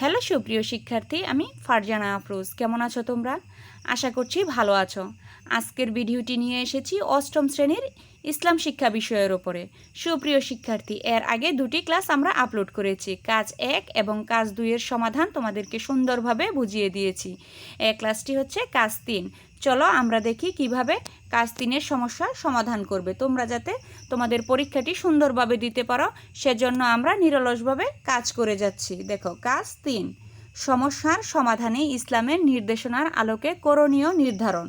Hello সুপ্রিয় শিক্ষার্থী, আমি ফারজানা আফরোজ। কেমন আছো তোমরা? আশা করছি ভালো আছো। আজকের ভিডিওটি নিয়ে এসেছি অষ্টম শ্রেণির ইসলাম শিক্ষা বিষয়ের ওপরে। সুপ্রিয় শিক্ষার্থী, এর আগে দুটি ক্লাস আমরা আপলোড করেছি। কাজ এক এবং কাজ দুইয়ের সমাধান তোমাদেরকে সুন্দরভাবে বুঝিয়ে দিয়েছি। এ ক্লাসটি হচ্ছে কাজ তিন। চলো আমরা দেখি কীভাবে কাজ তিনের সমস্যার সমাধান করবে। তোমরা যাতে তোমাদের পরীক্ষাটি সুন্দরভাবে দিতে পারো, সেজন্য আমরা নিরলসভাবে কাজ করে যাচ্ছি। দেখো, কাজ তিন। সমস্যার সমাধানে ইসলামের নির্দেশনার আলোকে করণীয় নির্ধারণ।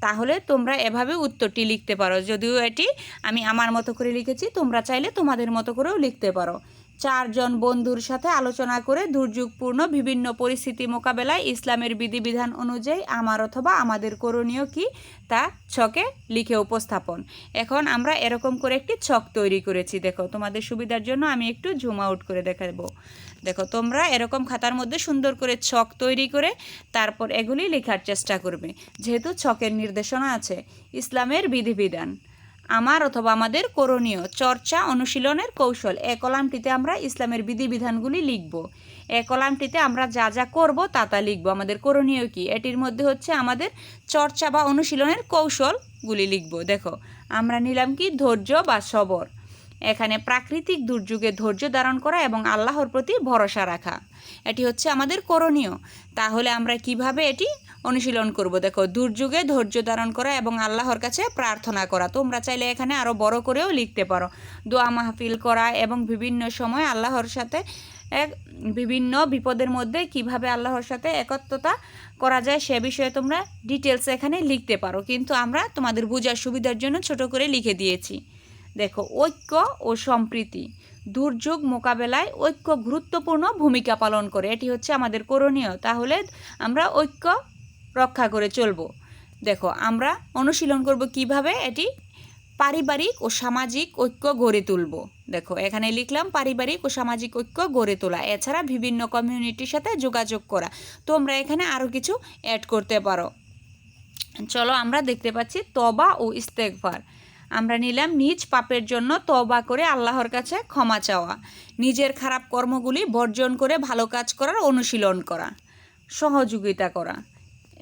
তাহলে তোমরা এভাবে উত্তরটি লিখতে পারো। যদিও এটি আমি আমার মতো করে লিখেছি, তোমরা চাইলে তোমাদের মতো করেও লিখতে পারো। চারজন বন্ধুর সাথে আলোচনা করে দুর্যোগপূর্ণ বিভিন্ন পরিস্থিতি মোকাবেলায় ইসলামের বিধিবিধান অনুযায়ী আমার অথবা আমাদের করণীয় কি তা ছকে লিখে উপস্থাপন। এখন আমরা এরকম করে একটি ছক তৈরি করেছি। দেখো, তোমাদের সুবিধার জন্য আমি একটু জুম আউট করে দেখাবো। দেখো, তোমরা এরকম খাতার মধ্যে সুন্দর করে ছক তৈরি করে তারপর এগুলি লেখার চেষ্টা করবে। যেহেতু ছকের নির্দেশনা আছে, ইসলামের বিধিবিধান। আমার অথবা আমাদের করণীয় চর্চা অনুশীলনের কৌশল। এ কলামটিতে আমরা ইসলামের বিধিবিধানগুলি লিখব। এ কলামটিতে আমরা যা যা করব তা তা লিখব। আমাদের করণীয় কি? এটির মধ্যে হচ্ছে আমাদের চর্চা বা অনুশীলনের কৌশলগুলি লিখব। দেখো, আমরা নিলাম কি? ধৈর্য বা সবর। এখানে প্রাকৃতিক দুর্যোগে ধৈর্য ধারণ করা এবং আল্লাহর প্রতি ভরসা রাখা। এটি হচ্ছে আমাদের করণীয়। তাহলে আমরা কীভাবে এটি অনুশীলন করব। দেখো, দুর্যোগে ধৈর্য ধারণ করা এবং আল্লাহর কাছে প্রার্থনা করা। তোমরা চাইলে এখানে আরও বড় করেও লিখতে পারো। দোয়া মাহফিল করা এবং বিভিন্ন সময় আল্লাহর সাথে এক, বিভিন্ন বিপদের মধ্যে কীভাবে আল্লাহর সাথে একত্রতা করা যায় সে বিষয়ে তোমরা ডিটেলস এখানে লিখতে পারো। কিন্তু আমরা তোমাদের বোঝার সুবিধার জন্য ছোট করে লিখে দিয়েছি। দেখো, ঐক্য ও সম্প্রীতি। দুর্যোগ মোকাবেলায় ঐক্য গুরুত্বপূর্ণ ভূমিকা পালন করে। এটি হচ্ছে আমাদের করণীয়। তাহলে আমরা ঐক্য রক্ষা করে চলব। দেখো, আমরা অনুশীলন করব কীভাবে এটি পারিবারিক ও সামাজিক ঐক্য গড়ে তুলব। দেখো, এখানে লিখলাম পারিবারিক ও সামাজিক ঐক্য গড়ে তোলা। এছাড়া বিভিন্ন কমিউনিটির সাথে যোগাযোগ করা। তোমরা এখানে আরও কিছু অ্যাড করতে পারো। চলো, আমরা দেখতে পাচ্ছি তবা ও ইস্তেকভার আমরা নিলাম নিজ পাপের জন্য তবা করে আল্লাহর কাছে ক্ষমা চাওয়া। নিজের খারাপ কর্মগুলি বর্জন করে ভালো কাজ করার অনুশীলন করা। সহযোগিতা করা।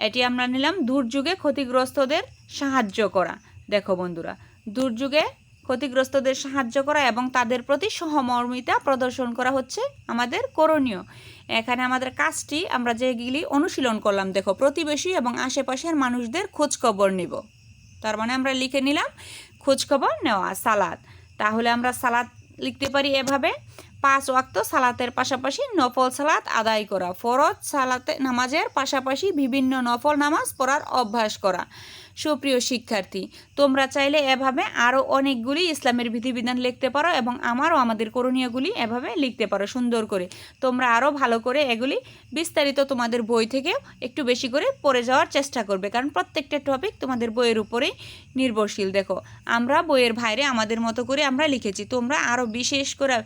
এটি আমরা নিলাম দুর্যোগে ক্ষতিগ্রস্তদের সাহায্য করা। দেখো বন্ধুরা, দুর্যোগে ক্ষতিগ্রস্তদের সাহায্য করা এবং তাদের প্রতি সহমর্মিতা প্রদর্শন করা হচ্ছে আমাদের করণীয়। এখানে আমাদের কাজটি আমরা যেগুলি অনুশীলন করলাম, দেখো প্রতিবেশী এবং আশেপাশের মানুষদের খোঁজখবর নিব। তার মানে আমরা লিখে নিলাম, খোঁজখবর নেওয়া সালাদ তাহলে আমরা সালাদ লিখতে পারি এভাবে। পাঁচ ওয়াক্ত সালাতের পাশাপাশি নফল সালাত আদায় করা। ফরজ সালাতে নামাজের পাশাপাশি বিভিন্ন নফল নামাজ পড়ার অভ্যাস করা। সুপ্রিয় শিক্ষার্থী, তোমরা চাইলে এভাবে আরও অনেকগুলি ইসলামের বিধিবিধান লিখতে পারো এবং আমারও আমাদের করণীয়গুলি এভাবে লিখতে পারো সুন্দর করে। তোমরা আরও ভালো করে এগুলি বিস্তারিত তোমাদের বই থেকে একটু বেশি করে পড়ে যাওয়ার চেষ্টা করবে, কারণ প্রত্যেকটা টপিক তোমাদের বইয়ের উপরেই নির্ভরশীল। দেখো, আমরা বইয়ের বাইরে আমাদের মতো করে আমরা লিখেছি, তোমরা আরও বিশেষ করে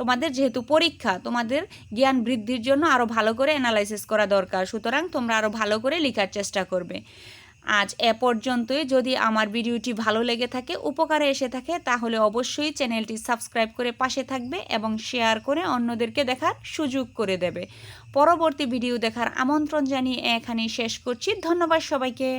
তোমাদের যেহেতু পরীক্ষা, তোমাদের জ্ঞান বৃদ্ধির জন্য আরও ভালো করে অ্যানালাইসিস করা দরকার, সুতরাং তোমরা আরও ভালো করে লেখার চেষ্টা করবে। আজ এ পর্যন্তই। যদি আমার ভিডিওটি ভালো লেগে থাকে, উপকারে এসে থাকে, তাহলে অবশ্যই চ্যানেলটি সাবস্ক্রাইব করে পাশে থাকবে এবং শেয়ার করে অন্যদেরকে দেখার সুযোগ করে দেবে। পরবর্তী ভিডিও দেখার আমন্ত্রণ জানিয়ে এখানেই শেষ করছি। ধন্যবাদ সবাইকে।